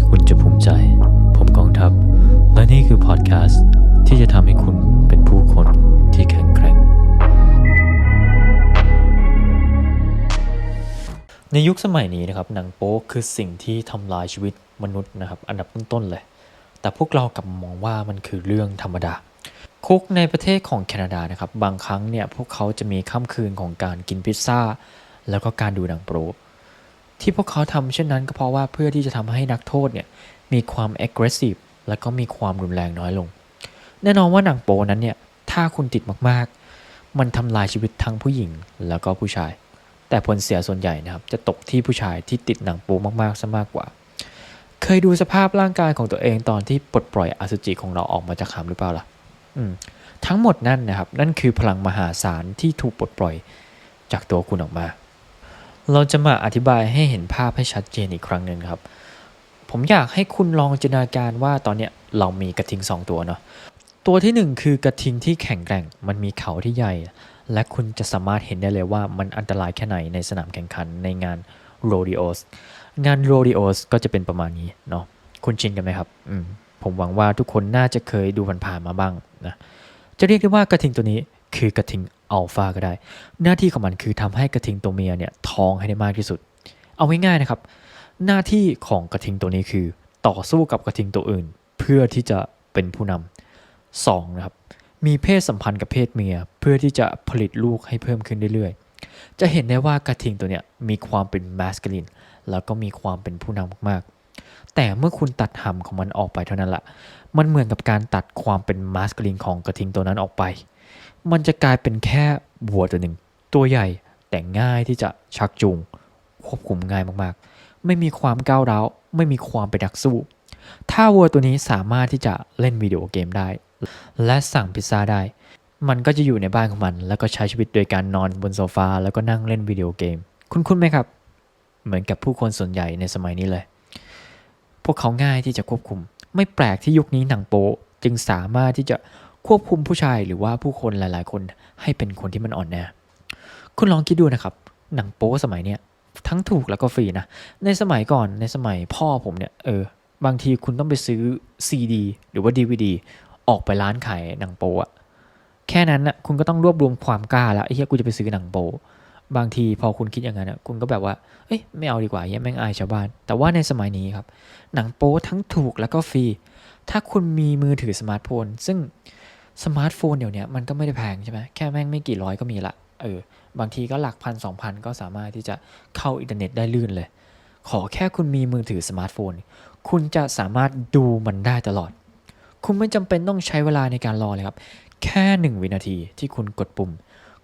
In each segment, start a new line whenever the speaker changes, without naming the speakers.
ที่คุณจะภูมิใจ ผมกองทัพ และนี่คือพอดแคสต์ที่จะทำให้คุณเป็นผู้คนที่แข็งแกร่ง ในยุคสมัยนี้นะครับหนังโป๊คือสิ่งที่ทำลายชีวิตมนุษย์นะครับ อันดับต้นๆเลย แต่พวกเรากลับมองว่ามันคือเรื่องธรรมดา คุกในประเทศของแคนาดานะครับ บางครั้งเนี่ยพวกเขาจะมีค่ำคืนของการกินพิซซ่า แล้วก็การดูหนังโป๊ ที่พวกเขาทำเช่นนั้นก็เพราะว่าเพื่อที่จะทำให้นักโทษเนี่ยมีความ aggressive และก็มีความรุนแรงน้อยลง แน่นอนว่าหนังโปนั้นเนี่ยถ้าคุณติดมากๆ มันทำลายชีวิตทั้งผู้หญิงแล้วก็ผู้ชาย แต่ผลเสียส่วนใหญ่นะครับจะตกที่ผู้ชายที่ติดหนังโปมากๆซะมากกว่า เคยดูสภาพร่างกายของตัวเองตอนที่ปลดปล่อยอสุจิของเราออกมาจากคำหรือเปล่าล่ะทั้งหมดนั่นนะครับนั่นคือพลังมหาศาลที่ถูกปลดปล่อยจากตัวคุณออกมา เราจะมาอธิบายให้เห็นภาพให้ชัดเจนอีกครั้งหนึ่งครับ ผมอยากให้คุณลองจินตนาการว่าตอนเนี้ยเรามีกระทิงสองตัวเนาะ ตัวที่หนึ่งคือกระทิงที่แข็งแกร่ง มันมีเขาที่ใหญ่ และคุณจะสามารถเห็นได้เลยว่ามันอันตรายแค่ไหนในสนามแข่งขันในงานโรดิโอส งานโรดิโอสก็จะเป็นประมาณนี้เนาะ คุณชินกันไหมครับ อืม ผมหวังว่าทุกคนน่าจะเคยดูผ่านๆมาบ้างนะ จะเรียกได้ว่ากระทิงตัวนี้ คือกระทิงอัลฟาก็ได้ หน้าที่ของมันคือทำให้กระทิงตัวเมียเนี่ยท้องให้ได้มากที่สุด เอาง่ายๆนะครับ หน้าที่ของกระทิงตัวนี้คือ ต่อสู้กับกระทิงตัวอื่น เพื่อที่จะเป็นผู้นำสองนะครับมีเพศสัมพันธ์กับเพศเมียเพื่อที่จะผลิตลูกให้เพิ่มขึ้นเรื่อยๆ จะเห็นได้ว่ากระทิงตัวเนี้ยมีความเป็นมาสคูลินแล้วก็มีความเป็นผู้นำมากๆ แต่เมื่อคุณตัดหำของมันออกไปเท่านั้นแหละมันเหมือนกับการตัดความเป็นมาสคูลินของกระทิงตัวนั้นออกไป มันจะกลายเป็นแค่วัวตัวหนึ่ง ตัวใหญ่แต่ง่ายที่จะชักจูง ควบคุมง่ายมากๆ ไม่มีความก้าวร้าวไม่มีความเป็นนักสู้ ถ้าวัวตัวนี้สามารถที่จะเล่นวิดีโอเกมได้ และสั่งพิซซ่าได้ มันก็จะอยู่ในบ้านของมัน แล้วก็ใช้ชีวิตโดยการนอนบนโซฟาแล้วก็นั่งเล่นวิดีโอเกม คุ้นๆไหมครับ เหมือนกับผู้คนส่วนใหญ่ในสมัยนี้เลย พวกเขาง่ายที่จะควบคุม ไม่แปลกที่ยุคนี้หนังโป๊จึงสามารถที่จะ ควบคุมผู้ชายหรือว่าผู้คนหลาย ๆ คนให้เป็นคนที่มันอ่อนแอคุณลองคิดดูนะครับ หนังโป๊สมัยเนี้ยทั้งถูกแล้วก็ฟรีนะ ในสมัยก่อนในสมัยพ่อผมเนี่ยเออบางทีคุณต้องไปซื้อ CD หรือว่า DVD ออกไปร้านขายหนังโป๊อะแค่นั้นนะคุณก็ต้องรวบรวมความกล้าแล้วไอ้เหี้ยกูจะไปซื้อหนังโป๊บางทีพอคุณคิดอย่างนั้นนะคุณก็แบบว่าเอ้ยไม่เอาดีกว่าเหี้ยแม่งอายชาวบ้าน แต่ว่าในสมัยนี้ครับ หนังโป๊ทั้งถูกแล้วก็ฟรีถ้าคุณมีมือถือสมาร์ทโฟนซึ่ง สมาร์ทโฟนเดี๋ยวนี้มันก็ไม่ได้แพงใช่ไหมแค่แม่งไม่กี่ร้อยก็มีละเออบางทีก็หลักพันสองพันก็สามารถที่จะเข้าอินเทอร์เน็ตได้ลื่นเลย ขอแค่คุณมีมือถือสมาร์ทโฟน คุณจะสามารถดูมันได้ตลอด คุณไม่จำเป็นต้องใช้เวลาในการรอเลยครับ แค่หนึ่งวินาทีที่คุณกดปุ่ม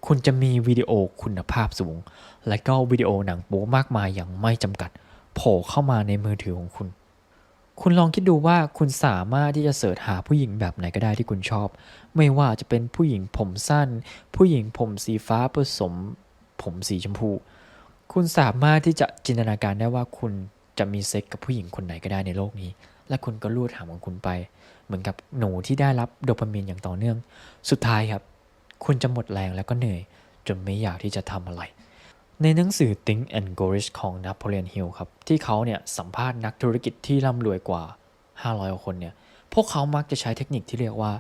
คุณจะมีวิดีโอคุณภาพสูง และก็วิดีโอหนังโป๊มากมายอย่างไม่จำกัด โผล่เข้ามาในมือถือของคุณ คุณลองคิดดูว่าคุณสามารถที่จะเสิร์ชหาผู้หญิงแบบไหนก็ได้ที่คุณชอบ ไม่ว่าจะเป็นผู้หญิงผมสั้น ผู้หญิงผมสีฟ้าผสม ผมสีชมพู คุณสามารถที่จะจินตนาการได้ว่าคุณจะมีเซ็กกับผู้หญิงคนไหนก็ได้ในโลกนี้ และคุณก็ลูดหางของคุณไป เหมือนกับหนูที่ได้รับโดปามีนอย่างต่อเนื่อง สุดท้ายครับ คุณจะหมดแรงแล้วก็เหนื่อย จนไม่อยากที่จะทำอะไร ในหนังสือ Think and Grow Rich ของ Napoleon Hill ครับ ที่เขาเนี่ยสัมภาษณ์นักธุรกิจที่ร่ำรวยกว่า 500 คนเนี่ย พวกเขามักจะใช้เทคนิคที่เรียกว่า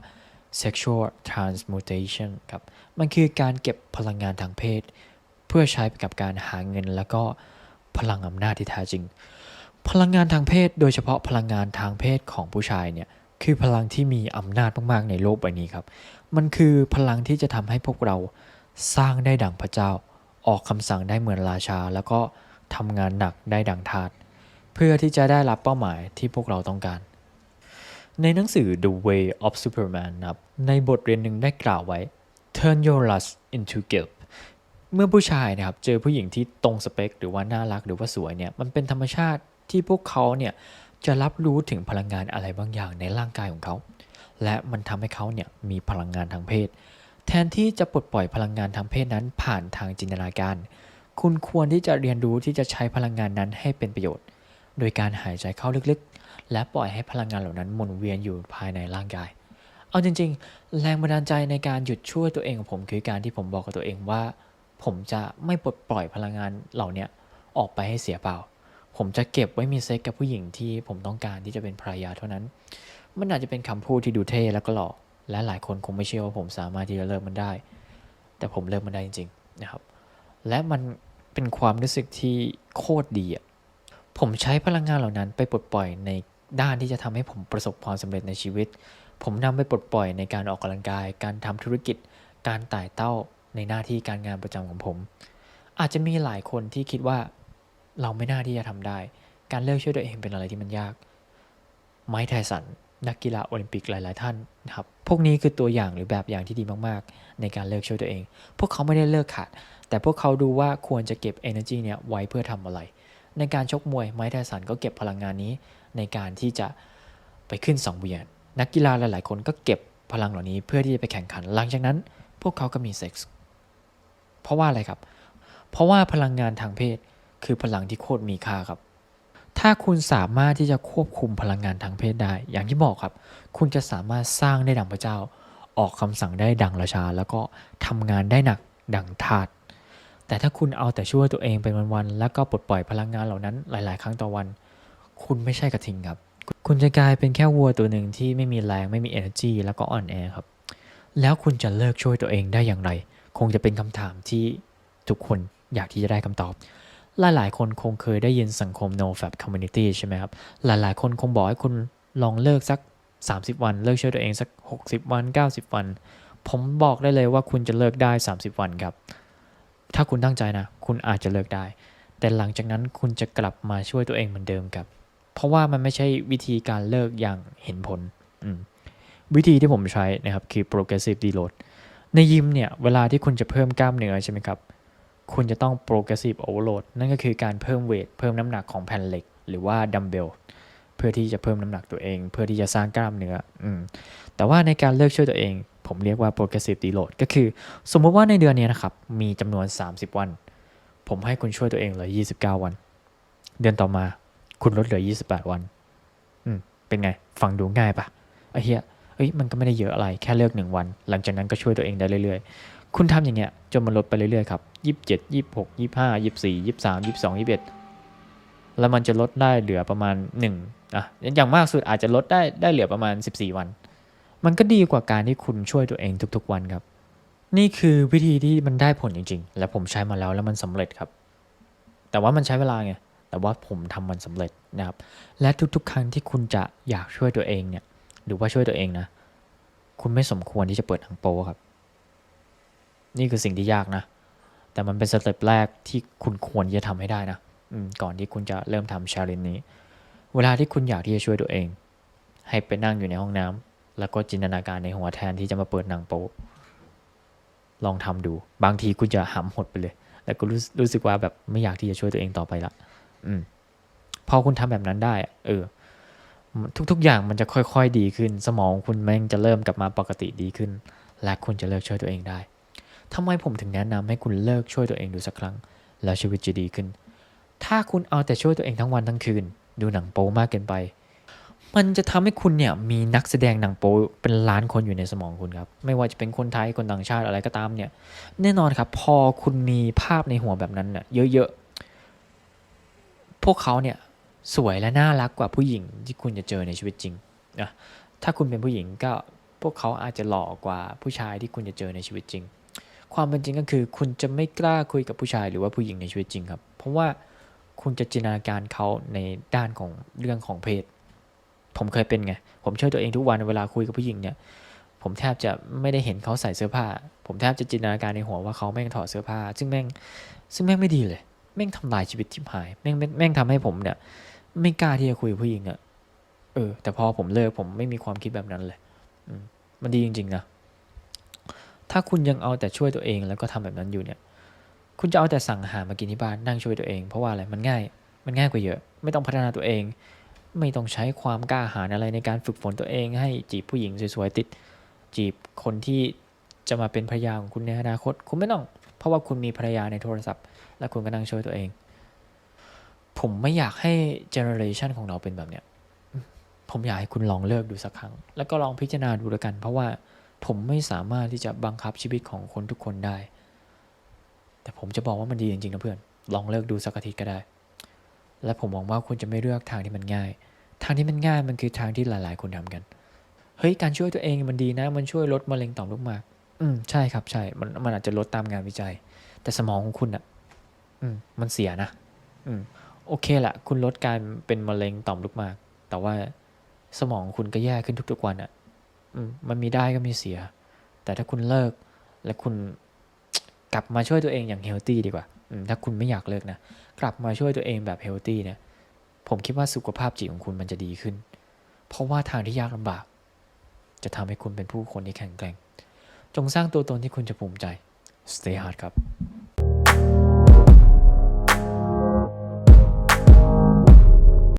sexual transmutation ครับ มันคือการเก็บพลังงานทางเพศ เพื่อใช้ไปกับการหาเงิน แล้วก็พลังอำนาจที่แท้จริง พลังงานทางเพศ โดยเฉพาะพลังงานทางเพศของผู้ชายเนี่ย คือพลังที่มีอำนาจมากๆในโลกใบนี้ครับ มันคือพลังที่จะทำให้พวกเราสร้างได้ดังพระเจ้า ออกคำสั่งได้เหมือนราชา แล้วก็ทำงานหนักได้ดังทาสเพื่อที่จะได้รับเป้าหมายที่พวกเราต้องการ ในหนังสือ The Way of Superman นะครับในบทเรียนหนึ่งได้กล่าวไว้ Turn your lust into guilt เมื่อผู้ชายนะครับเจอผู้หญิงที่ตรงสเปค หรือว่าน่ารักหรือว่าสวยเนี่ยมันเป็นธรรมชาติที่พวกเขาเนี่ยจะรับรู้ถึงพลังงานอะไรบางอย่างในร่างกายของเขา และมันทำให้เขาเนี่ยมีพลังงานทางเพศ แทนที่จะปลดปล่อยพลังงานทางเพศนั้นผ่านทางจินตนาการ คุณควรที่จะเรียนรู้ที่จะใช้พลังงานนั้นให้เป็นประโยชน์ โดยการหายใจเข้าลึกๆ และปล่อยให้พลังงานเหล่านั้นหมุนเวียนอยู่ภายในร่างกาย เอาจริง ๆ แรงบันดาลใจในการหยุดช่วยตัวเองของผมคือการที่ผมบอกกับตัวเองว่า ผมจะไม่ปลดปล่อยพลังงานเหล่านี้ออกไปให้เสียเปล่า ผมจะเก็บไว้มีเซ็กกับผู้หญิงที่ผมต้องการที่จะเป็นภรรยาเท่านั้น มันอาจจะเป็นคำพูดที่ดูเท่แล้วก็หล่อ และหลายคนคงไม่เชื่อว่าผมสามารถที่จะเลิกมันได้ แต่ผมเลิกมันได้จริงๆนะครับ และมันเป็นความรู้สึกที่โคตรดีอะผมใช้พลังงานเหล่านั้นไปปลดปล่อยในด้านที่จะทำให้ผมประสบความสำเร็จในชีวิต ผมนำไปปลดปล่อยในการออกกำลังกาย การทำธุรกิจ การไต่เต้าในหน้าที่การงานประจำของผม อาจจะมีหลายคนที่คิดว่าเราไม่น่าที่จะทำได้ การเลิกช่วยตัวเองเป็นอะไรที่มันยาก ไมค์ไทสัน นักกีฬาโอลิมปิกหลาย ๆ ท่านนะครับพวกนี้คือตัวอย่างหรือแบบอย่างที่ดีมาก ๆ ในการเลิกช่วยตัวเอง พวกเขาไม่ได้เลิกขาด แต่พวกเขาดูว่าควรจะเก็บ energy เนี่ยไว้เพื่อทำอะไร ในการชกมวยไมค์ไทสันก็เก็บพลังงานนี้ ในการที่จะไปขึ้นสังเวียน นักกีฬาหลาย ๆ คนก็เก็บพลังเหล่านี้เพื่อที่จะไปแข่งขัน หลังจากนั้น พวกเขาก็มีเซ็กส์เพราะว่าอะไรครับ เพราะว่าพลังงานทางเพศคือพลังที่โคตรมีค่าครับ ถ้าคุณสามารถที่จะควบคุมพลังงานทางเพศได้ อย่างที่บอกครับ คุณจะสามารถสร้างได้ดังพระเจ้า ออกคำสั่งได้ดังราชา แล้วก็ทำงานได้หนักดังทาสแต่ถ้าคุณเอาแต่ช่วยตัวเองเป็นวันๆแล้วก็ปลดปล่อยพลังงานเหล่านั้นหลาย ๆ ครั้งต่อวัน คุณไม่ใช่กระทิงครับ คุณจะกลายเป็นแค่วัวตัวหนึ่งที่ไม่มีแรงไม่มี energy แล้วก็อ่อนแอครับ แล้วคุณจะเลิกช่วยตัวเองได้อย่างไร คงจะเป็นคำถามที่ทุกคนอยากที่จะได้คำตอบ หลาย ๆ คนคงเคยได้ยินสังคม no fap community ใช่ไหมครับ หลาย ๆ คนคงบอกให้คุณลองเลิกสัก 30 วัน เลิกช่วยตัวเองสัก 60 วัน 90 วัน ผมบอกได้เลยว่าคุณจะเลิกได้ 30 วันครับ ถ้าคุณตั้งใจนะ คุณอาจจะเลิกได้ แต่หลังจากนั้นคุณจะกลับมาช่วยตัวเองเหมือนเดิมครับ เพราะว่ามันไม่ใช่วิธีการเลิกอย่างเห็นผล วิธีที่ผมใช้นะครับคือ progressive deload ในยิมเนี่ย เวลาที่คุณจะเพิ่มกล้ามเนื้อใช่ไหมครับ คุณจะต้อง progressive overload นั่นก็คือการเพิ่มเวทเพิ่มน้ำหนักของแผ่นเหล็ก หรือว่าดัมเบลเพื่อที่จะเพิ่มน้ำหนักตัวเอง เพื่อที่จะสร้างกล้ามเนื้ออืมแต่ว่าในการเลิกช่วยตัวเอง ผมเรียกว่า progressive deload ก็คือ สมมติว่าในเดือนนี้นะครับ มีจำนวน 30 วัน ผมให้คุณช่วยตัวเองเหลือ 29 วัน เดือนต่อมา คุณลดเหลือ 28 วัน อืมเป็นไง ฟังดูง่ายปะไอ้เหี้ยเอ้ยมันก็ไม่ได้เยอะอะไรแค่เลิกหนึ่งวัน หลังจากนั้นก็ช่วยตัวเองได้เรื่อยๆ คุณทำอย่างเงี้ยจนมันลดไปเรื่อยๆครับ27 26 25 24 23 22 21แล้วมันจะลดได้เหลือประมาณ1อะอย่างมากสุดอาจจะลดได้ได้เหลือประมาณ14วัน มันก็ดีกว่าการที่คุณช่วยตัวเองทุกๆวันครับ นี่คือวิธีที่มันได้ผลจริง ๆ และผมใช้มาแล้วแล้วมันสำเร็จครับ แต่ว่ามันใช้เวลาไงแต่ว่าผมทำมันสำเร็จนะครับ และทุกๆ ครั้งที่คุณจะอยากช่วยตัวเองเนี่ย หรือว่าช่วยตัวเองนะ คุณไม่สมควรที่จะเปิดหนังโปครับ นี่คือสิ่งที่ยากนะ แต่มันเป็นสเต็ปแรกที่คุณควรจะทำให้ได้นะก่อนที่คุณจะเริ่มทำชาเลนจ์นี้ เวลาที่คุณอยากที่จะช่วยตัวเอง ให้ไปนั่งอยู่ในห้องน้ำแล้วก็จินตนาการในหัวแทนที่จะมาเปิดหนังโป๊ลองทำดู บางทีคุณจะหำหดไปเลย แล้วก็รู้รู้สึกว่าแบบไม่อยากที่จะช่วยตัวเองต่อไปละ อืม พอคุณทำแบบนั้นได้ เออ ทุก ๆ อย่างมันจะค่อย ๆ ดีขึ้น สมองคุณแม่งจะเริ่มกลับมาปกติดีขึ้น และคุณจะเลิกช่วยตัวเองได้ ทำไมผมถึงแนะนำให้คุณเลิกช่วยตัวเองดูสักครั้ง แล้วชีวิตจะดีขึ้น ถ้าคุณเอาแต่ช่วยตัวเองทั้งวันทั้งคืน ดูหนังโป๊มากเกินไป มันจะทำให้คุณเนี่ยมีนักแสดงหนังโป๊เป็นล้านคนอยู่ในสมองคุณครับ ไม่ว่าจะเป็นคนไทยคนต่างชาติอะไรก็ตามเนี่ย แน่นอนครับ พอคุณมีภาพในหัวแบบนั้นเนี่ยเยอะๆ พวกเขาเนี่ยสวยและน่ารักกว่าผู้หญิงที่คุณจะเจอในชีวิตจริงนะถ้าคุณเป็นผู้หญิงก็พวกเขาอาจจะหล่อกว่าผู้ชายที่คุณจะเจอในชีวิตจริง ความเป็นจริงก็คือ คุณจะไม่กล้าคุยกับผู้ชายหรือว่าผู้หญิงในชีวิตจริงครับ เพราะว่าคุณจะจินตนาการเขาในด้านของเรื่องของเพศ ผมเคยเป็นไง ผมช่วยตัวเองทุกวันเวลาคุยกับผู้หญิงเนี่ย ผมแทบจะไม่ได้เห็นเขาใส่เสื้อผ้า ผมแทบจะจินตนาการในหัวว่าเขาแม่งถอดเสื้อผ้า ซึ่งแม่งซึ่งแม่งไม่ดีเลย แม่งทำลายชีวิตทิพหาย แม่งแม่งทำให้ผมเนี่ย ไม่กล้าที่จะคุยกับผู้หญิงอะ่ะ เออ แต่พอผมเลิกผมไม่มีความคิดแบบนั้นเลยอืมมันดีจริงๆนะ ถ้าคุณยังเอาแต่ช่วยตัวเองแล้วก็ทำแบบนั้นอยู่เนี่ย คุณจะเอาแต่สั่งอาหารมากินที่บ้านนั่งช่วยตัวเอง เพราะว่าอะไรมันง่าย มันง่ายกว่าเยอะ ไม่ต้องพัฒนาตัวเอง ไม่ต้องใช้ความกล้าหาญอะไรในการฝึกฝนตัวเอง ให้จีบผู้หญิงสวยๆติด จีบคนที่จะมาเป็นภรรยาของคุณในอนาคต คุณไม่ต้อง เพราะว่าคุณมีภรรยาในโทรศัพท์ และคุณก็นั่งช่วยตัวเอง ผมไม่อยากให้เจเนอเรชันของเราเป็นแบบเนี้ยผมอยากให้คุณลองเลิกดูสักครั้ง แล้วก็ลองพิจารณาดูแล้วกัน เพราะว่า ผมไม่สามารถที่จะบังคับชีวิตของคนทุกคนได้ แต่ผมจะบอกว่ามันดีจริงๆนะเพื่อน ลองเลิกดูสักอาทิตย์ก็ได้ และผมมองว่าคุณจะไม่เลือกทางที่มันง่าย ทางที่มันง่ายมันคือทางที่หลาย ๆ คนทำกัน เฮ้ย การช่วยตัวเองมันดีนะ มันช่วยลดมะเร็งต่อมลูกหมาก อืม ใช่ครับ ใช่ มัน มันอาจจะลดตามงานวิจัย แต่สมองของคุณอะอืม มันเสียนะ อืม โอเคแหละคุณลดการเป็นมะเร็งต่อมลูกหมาก แต่ว่าสมองคุณก็แย่ขึ้นทุกๆวันอะอื มันมีได้ก็มีเสีย แต่ถ้าคุณเลิกและคุณกลับมาช่วยตัวเองอย่างเฮลตี้ดีกว่าถ้าคุณไม่อยากเลิกนะกลับมาช่วยตัวเองแบบเฮลตี้เนี่ยผมคิดว่าสุขภาพจิตของคุณมันจะดีขึ้น เพราะว่าทางที่ยากลำบาก จะทำให้คุณเป็นผู้คนที่แข็งแกร่ง จงสร้างตัวตนที่คุณจะภูมิใจ Stay hard ครับ